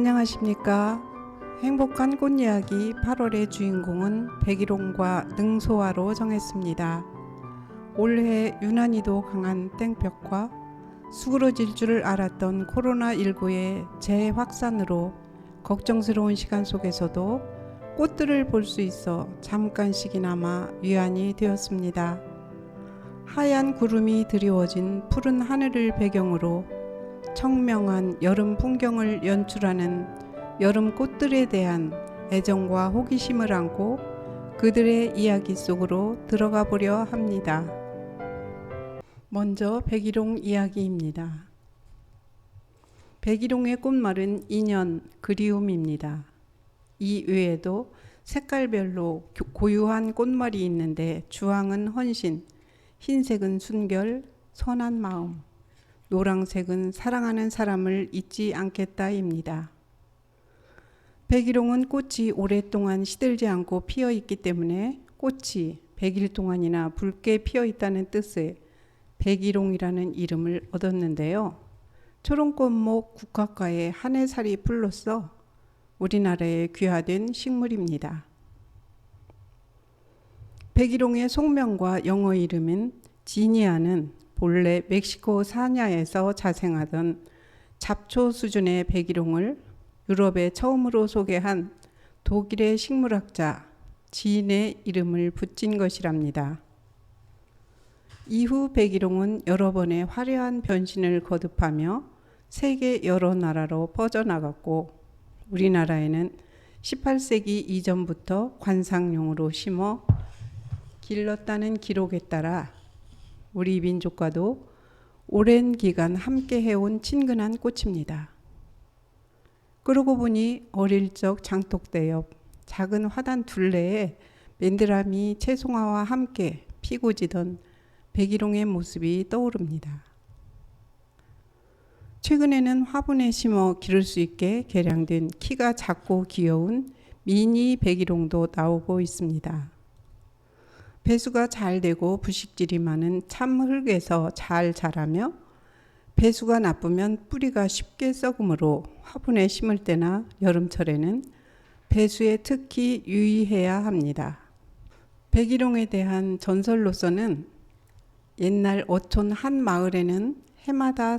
안녕하십니까. 행복한 꽃 이야기 8월의 주인공은 백일홍과 능소화로 정했습니다. 올해 유난히도 강한 땡볕과 수그러질 줄 알았던 코로나19의 재확산으로 걱정스러운 시간 속에서도 꽃들을 볼 수 있어 잠깐씩이나마 위안이 되었습니다. 하얀 구름이 드리워진 푸른 하늘을 배경으로 청명한 여름 풍경을 연출하는 여름 꽃들에 대한 애정과 호기심을 안고 그들의 이야기 속으로 들어가 보려 합니다. 먼저 백일홍 이야기입니다. 백일홍의 꽃말은 인연, 그리움입니다. 이 외에도 색깔별로 고유한 꽃말이 있는데 주황은 헌신, 흰색은 순결, 선한 마음, 노랑색은 사랑하는 사람을 잊지 않겠다입니다. 백일홍은 꽃이 오랫동안 시들지 않고 피어 있기 때문에 꽃이 백일 동안이나 붉게 피어 있다는 뜻의 백일홍이라는 이름을 얻었는데요. 초롱꽃목 국화과의 한해살이 풀로서 우리나라에 귀화된 식물입니다. 백일홍의 속명과 영어 이름인 지니아는 본래 멕시코 사냐에서 자생하던 잡초 수준의 백일홍을 유럽에 처음으로 소개한 독일의 식물학자 지인의 이름을 붙인 것이랍니다. 이후 백일홍은 여러 번의 화려한 변신을 거듭하며 세계 여러 나라로 퍼져나갔고 우리나라에는 18세기 이전부터 관상용으로 심어 길렀다는 기록에 따라 우리 민족과도 오랜 기간 함께 해온 친근한 꽃입니다. 그러고 보니 어릴 적 장독대 옆 작은 화단 둘레에 맨드라미 채송화와 함께 피고 지던 백일홍의 모습이 떠오릅니다. 최근에는 화분에 심어 기를 수 있게 개량된 키가 작고 귀여운 미니 백일홍도 나오고 있습니다. 배수가 잘 되고 부식질이 많은 참흙에서 잘 자라며 배수가 나쁘면 뿌리가 쉽게 썩으므로 화분에 심을 때나 여름철에는 배수에 특히 유의해야 합니다. 백일홍에 대한 전설로서는 옛날 어촌 한 마을에는 해마다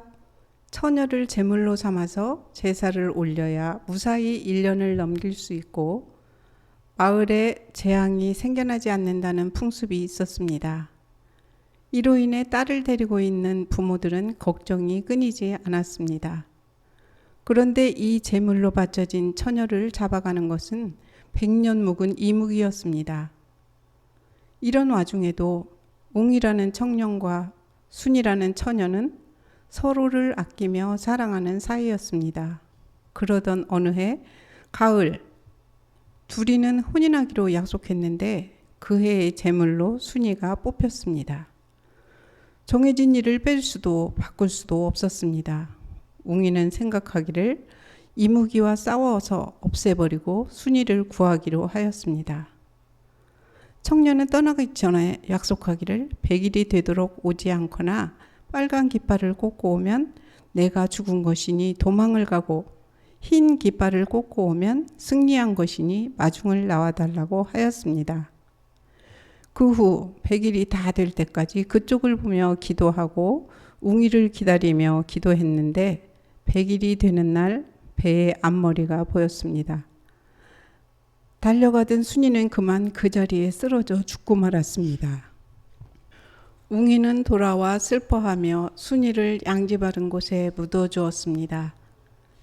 처녀를 제물로 삼아서 제사를 올려야 무사히 1년을 넘길 수 있고 마을에 재앙이 생겨나지 않는다는 풍습이 있었습니다. 이로 인해 딸을 데리고 있는 부모들은 걱정이 끊이지 않았습니다. 그런데 이 제물로 바쳐진 처녀를 잡아가는 것은 백년 묵은 이묵이었습니다. 이런 와중에도 웅이라는 청년과 순이라는 처녀는 서로를 아끼며 사랑하는 사이였습니다. 그러던 어느 해 가을 둘이는 혼인하기로 약속했는데 그 해의 제물로 순이가 뽑혔습니다. 정해진 일을 뺄 수도 바꿀 수도 없었습니다. 웅이는 생각하기를 이무기와 싸워서 없애버리고 순이를 구하기로 하였습니다. 청년은 떠나기 전에 약속하기를 100일이 되도록 오지 않거나 빨간 깃발을 꽂고 오면 내가 죽은 것이니 도망을 가고 흰 깃발을 꽂고 오면 승리한 것이니 마중을 나와달라고 하였습니다. 그 후 100일이 다 될 때까지 그쪽을 보며 기도하고 웅이를 기다리며 기도했는데 100일이 되는 날 배의 앞머리가 보였습니다. 달려가던 순이는 그만 그 자리에 쓰러져 죽고 말았습니다. 웅이는 돌아와 슬퍼하며 순이를 양지 바른 곳에 묻어 주었습니다.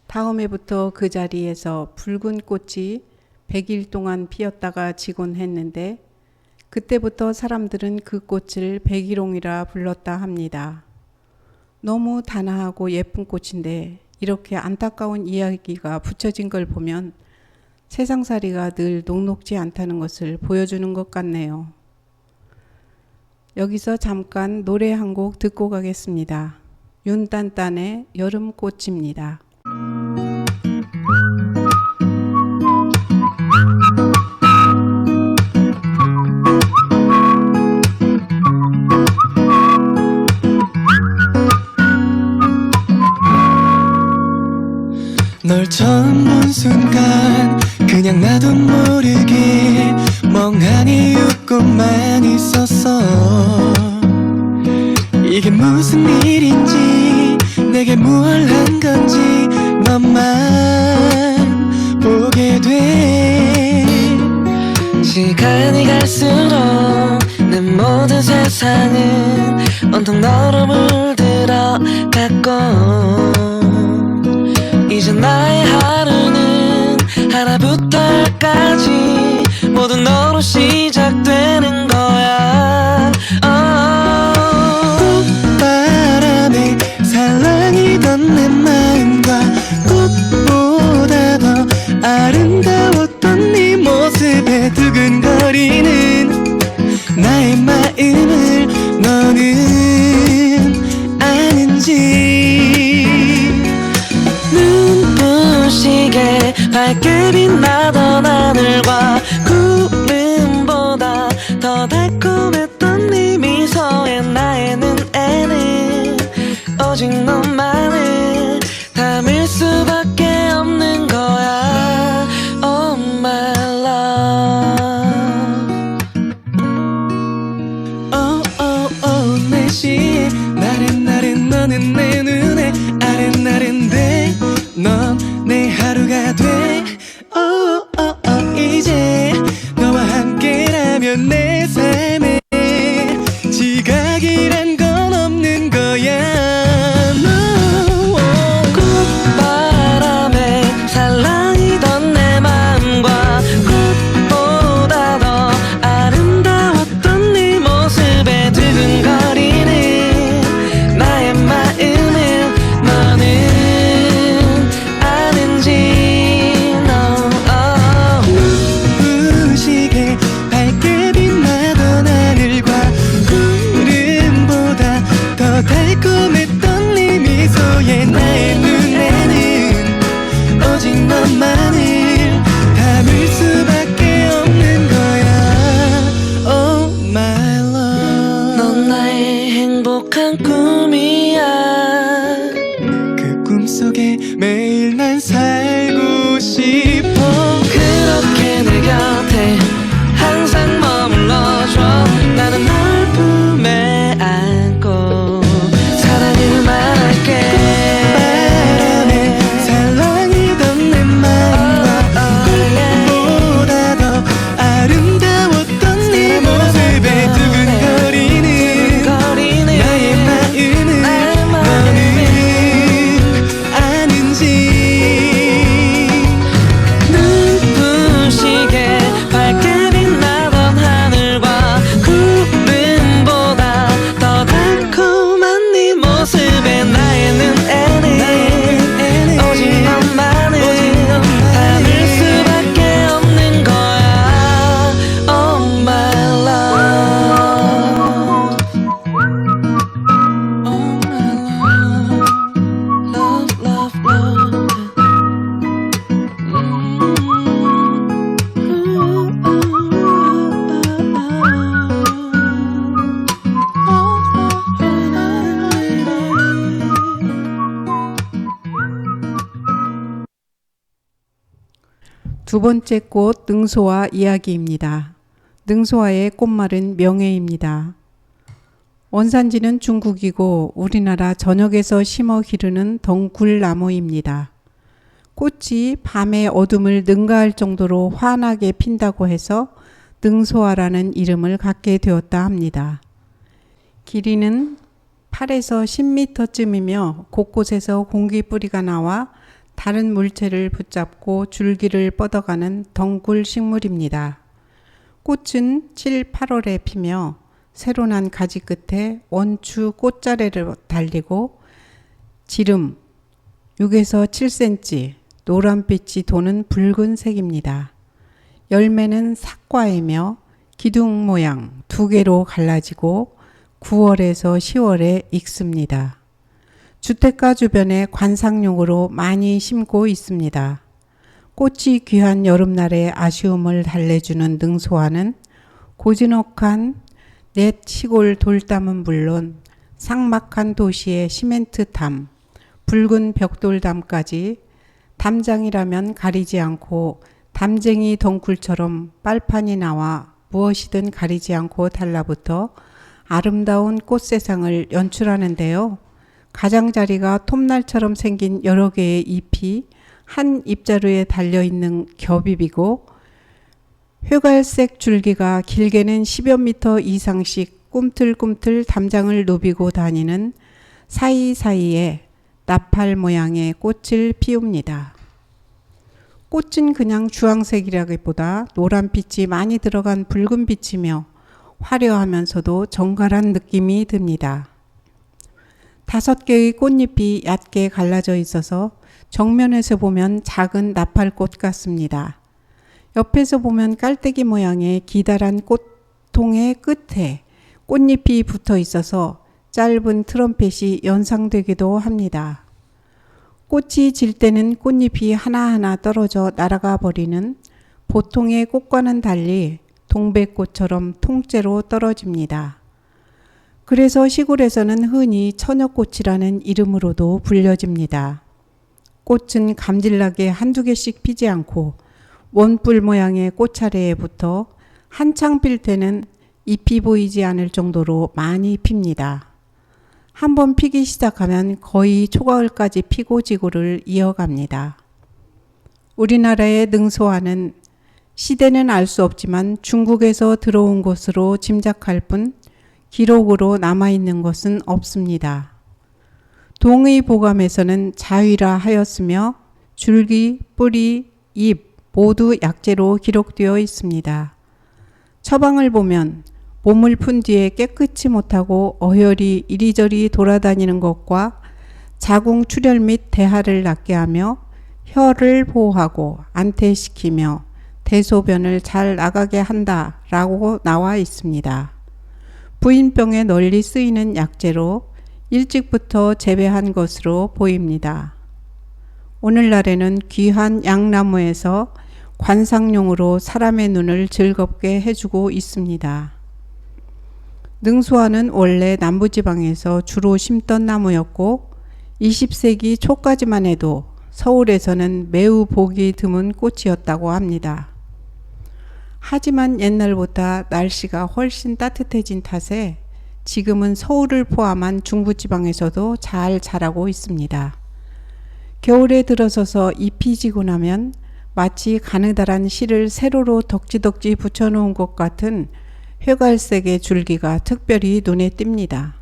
다음 해부터 그 자리에서 붉은 꽃이 100일 동안 피었다가 지곤 했는데 그때부터 사람들은 그 꽃을 백일홍이라 불렀다 합니다. 너무 단아하고 예쁜 꽃인데 이렇게 안타까운 이야기가 붙여진 걸 보면 세상살이가 늘 녹록지 않다는 것을 보여주는 것 같네요. 여기서 잠깐 노래 한 곡 듣고 가겠습니다. 윤딴딴의 여름꽃입니다. 널 처음 본 순간 그냥 나도 모르게 멍하니 웃고만 있었어. 이게 무슨 일인지 내게 무얼 한 건지 너만 보게 돼. 시간이 갈수록 내 모든 세상은 온통 너로 물들어 갔고 이제 나의 하루는 하나부터 열까지 모두 너로 시 두 번째 꽃 능소화 이야기입니다. 능소화의 꽃말은 명예입니다. 원산지는 중국이고 우리나라 전역에서 심어 기르는 덩굴나무입니다. 꽃이 밤의 어둠을 능가할 정도로 환하게 핀다고 해서 능소화라는 이름을 갖게 되었다 합니다. 길이는 8에서 10m쯤이며 곳곳에서 공기 뿌리가 나와 다른 물체를 붙잡고 줄기를 뻗어가는 덩굴 식물입니다. 꽃은 7, 8월에 피며 새로 난 가지 끝에 원추 꽃자래를 달리고 지름 6에서 7cm 노란빛이 도는 붉은색입니다. 열매는 삭과이며 기둥 모양 두 개로 갈라지고 9월에서 10월에 익습니다. 주택가 주변에 관상용으로 많이 심고 있습니다. 꽃이 귀한 여름날의 아쉬움을 달래주는 능소화는 고즈넉한 옛 시골 돌담은 물론 삭막한 도시의 시멘트 담, 붉은 벽돌담까지 담장이라면 가리지 않고 담쟁이 덩굴처럼 빨판이 나와 무엇이든 가리지 않고 달라붙어 아름다운 꽃 세상을 연출하는데요. 가장자리가 톱날처럼 생긴 여러 개의 잎이 한 잎자루에 달려 있는 겹잎이고 회갈색 줄기가 길게는 10여 미터 이상씩 꿈틀꿈틀 담장을 누비고 다니는 사이사이에 나팔 모양의 꽃을 피웁니다. 꽃은 그냥 주황색이라기보다 노란빛이 많이 들어간 붉은빛이며 화려하면서도 정갈한 느낌이 듭니다. 다섯 개의 꽃잎이 얕게 갈라져 있어서 정면에서 보면 작은 나팔꽃 같습니다. 옆에서 보면 깔때기 모양의 기다란 꽃통의 끝에 꽃잎이 붙어 있어서 짧은 트럼펫이 연상되기도 합니다. 꽃이 질 때는 꽃잎이 하나하나 떨어져 날아가 버리는 보통의 꽃과는 달리 동백꽃처럼 통째로 떨어집니다. 그래서 시골에서는 흔히 처녀꽃이라는 이름으로도 불려집니다. 꽃은 감질나게 한두 개씩 피지 않고 원뿔 모양의 꽃차례에 붙어 한창 필 때는 잎이 보이지 않을 정도로 많이 핍니다. 한 번 피기 시작하면 거의 초가을까지 피고 지고를 이어갑니다. 우리나라의 능소화는 시대는 알 수 없지만 중국에서 들어온 것으로 짐작할 뿐 기록으로 남아있는 것은 없습니다. 동의 보감에서는 자위라 하였으며 줄기, 뿌리, 잎 모두 약재로 기록되어 있습니다. 처방을 보면 몸을 푼 뒤에 깨끗이 못하고 어혈이 이리저리 돌아다니는 것과 자궁 출혈 및 대하를 낫게 하며 혀를 보호하고 안퇴시키며 대소변을 잘 나가게 한다라고 나와 있습니다. 부인병에 널리 쓰이는 약재로 일찍부터 재배한 것으로 보입니다. 오늘날에는 귀한 양나무에서 관상용으로 사람의 눈을 즐겁게 해주고 있습니다. 능수화는 원래 남부지방에서 주로 심던 나무였고 20세기 초까지만 해도 서울에서는 매우 보기 드문 꽃이었다고 합니다. 하지만 옛날보다 날씨가 훨씬 따뜻해진 탓에 지금은 서울을 포함한 중부지방에서도 잘 자라고 있습니다. 겨울에 들어서서 잎이 지고 나면 마치 가느다란 실을 세로로 덕지덕지 붙여놓은 것 같은 회갈색의 줄기가 특별히 눈에 띕니다.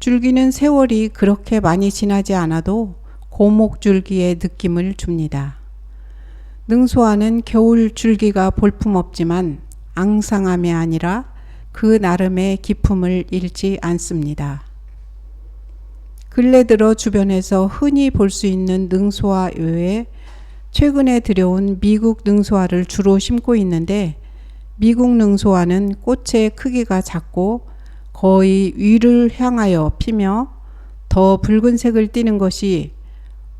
줄기는 세월이 그렇게 많이 지나지 않아도 고목줄기의 느낌을 줍니다. 능소화는 겨울 줄기가 볼품없지만 앙상함이 아니라 그 나름의 기품을 잃지 않습니다. 근래 들어 주변에서 흔히 볼 수 있는 능소화 외에 최근에 들여온 미국 능소화를 주로 심고 있는데 미국 능소화는 꽃의 크기가 작고 거의 위를 향하여 피며 더 붉은색을 띠는 것이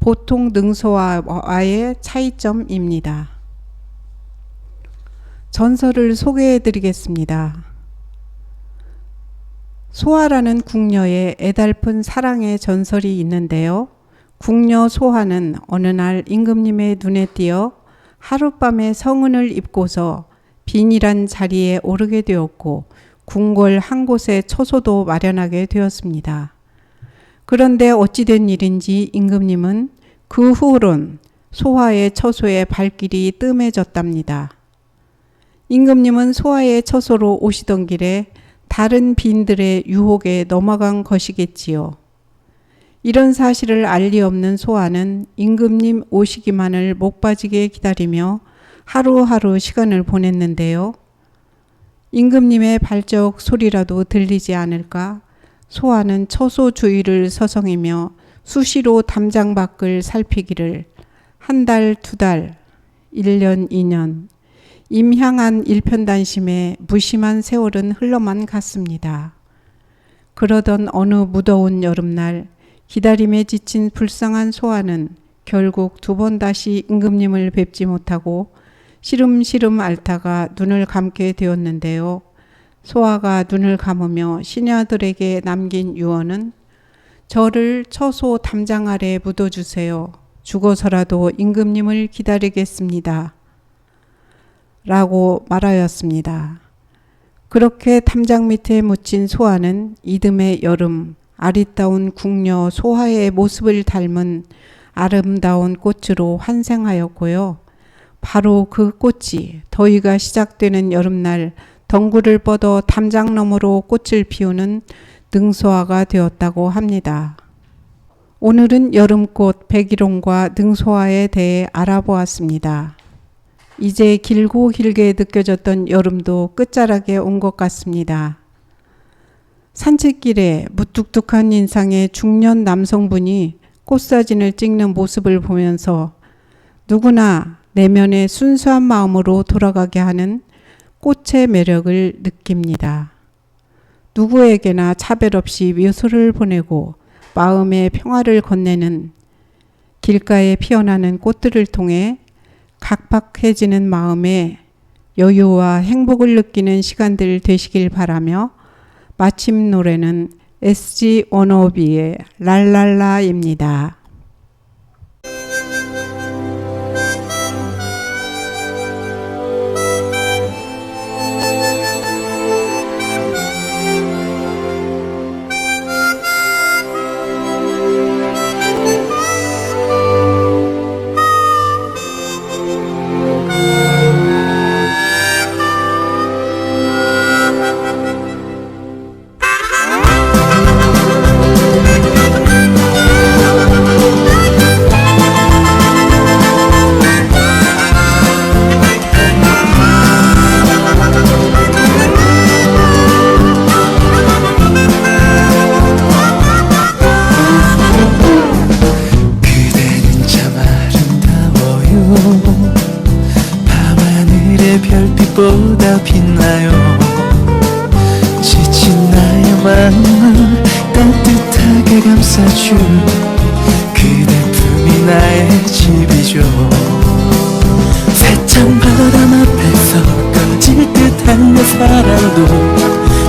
보통 능소화와의 차이점입니다. 전설을 소개해 드리겠습니다. 소아라는 궁녀의 애달픈 사랑의 전설이 있는데요. 궁녀 소하는 어느 날 임금님의 눈에 띄어 하룻밤에 성은을 입고서 빈이란 자리에 오르게 되었고 궁궐 한 곳에 처소도 마련하게 되었습니다. 그런데 어찌된 일인지 임금님은 그 후론 소화의 처소에 발길이 뜸해졌답니다. 임금님은 소화의 처소로 오시던 길에 다른 빈들의 유혹에 넘어간 것이겠지요. 이런 사실을 알 리 없는 소아는 임금님 오시기만을 목 빠지게 기다리며 하루하루 시간을 보냈는데요. 임금님의 발적 소리라도 들리지 않을까 소아는 처소 주위를 서성이며 수시로 담장 밖을 살피기를 한 달, 두 달, 1년, 2년, 임향한 일편단심에 무심한 세월은 흘러만 갔습니다. 그러던 어느 무더운 여름날 기다림에 지친 불쌍한 소아는 결국 두 번 다시 임금님을 뵙지 못하고 시름시름 앓다가 눈을 감게 되었는데요. 소아가 눈을 감으며 시녀들에게 남긴 유언은 저를 처소 담장 아래 묻어주세요. 죽어서라도 임금님을 기다리겠습니다. 라고 말하였습니다. 그렇게 탐장 밑에 묻힌 소아는 이듬해 여름 아리따운 궁녀 소하의 모습을 닮은 아름다운 꽃으로 환생하였고요. 바로 그 꽃이 더위가 시작되는 여름날 덩굴을 뻗어 담장 너머로 꽃을 피우는 능소화가 되었다고 합니다. 오늘은 여름꽃 백일홍과 능소화에 대해 알아보았습니다. 이제 길고 길게 느껴졌던 여름도 끝자락에 온 것 같습니다. 산책길에 무뚝뚝한 인상의 중년 남성분이 꽃사진을 찍는 모습을 보면서 누구나 내면의 순수한 마음으로 돌아가게 하는 꽃의 매력을 느낍니다. 누구에게나 차별 없이 미소를 보내고 마음의 평화를 건네는 길가에 피어나는 꽃들을 통해 각박해지는 마음에 여유와 행복을 느끼는 시간들 되시길 바라며 마침 노래는 SG 원오비의 랄랄라입니다. 별빛보다 빛나요. 지친 나의 마음을 따뜻하게 감싸줄 그대 품이 나의 집이죠. 세찬 바람 앞에서 꺼질 듯한 내 사랑도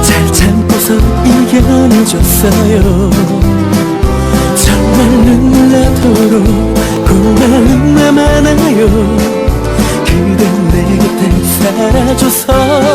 잘 참고서 이겨내줬어요. 정말 눈물 나도록 그대 내 곁에 살아줘서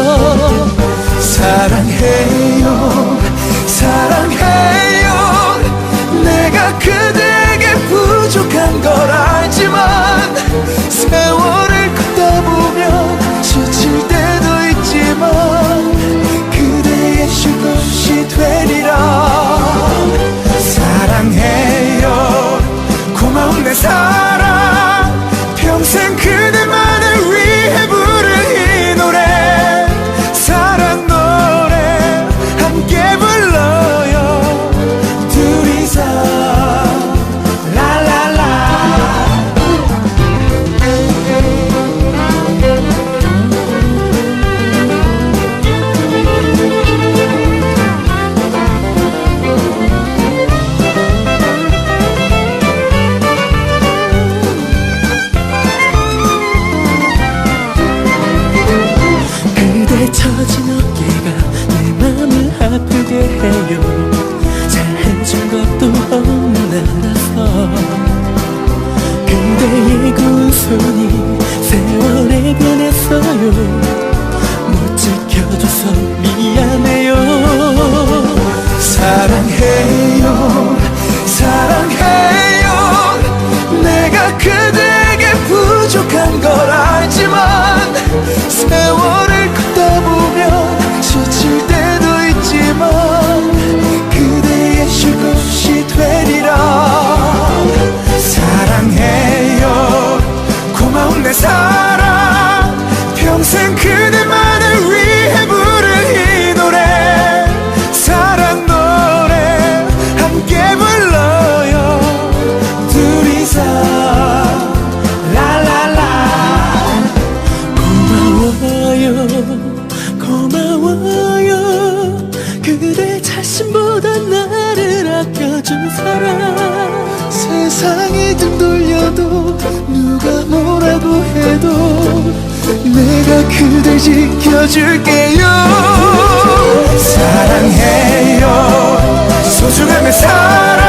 지켜줄게요. 사랑해요. 소중함의 사랑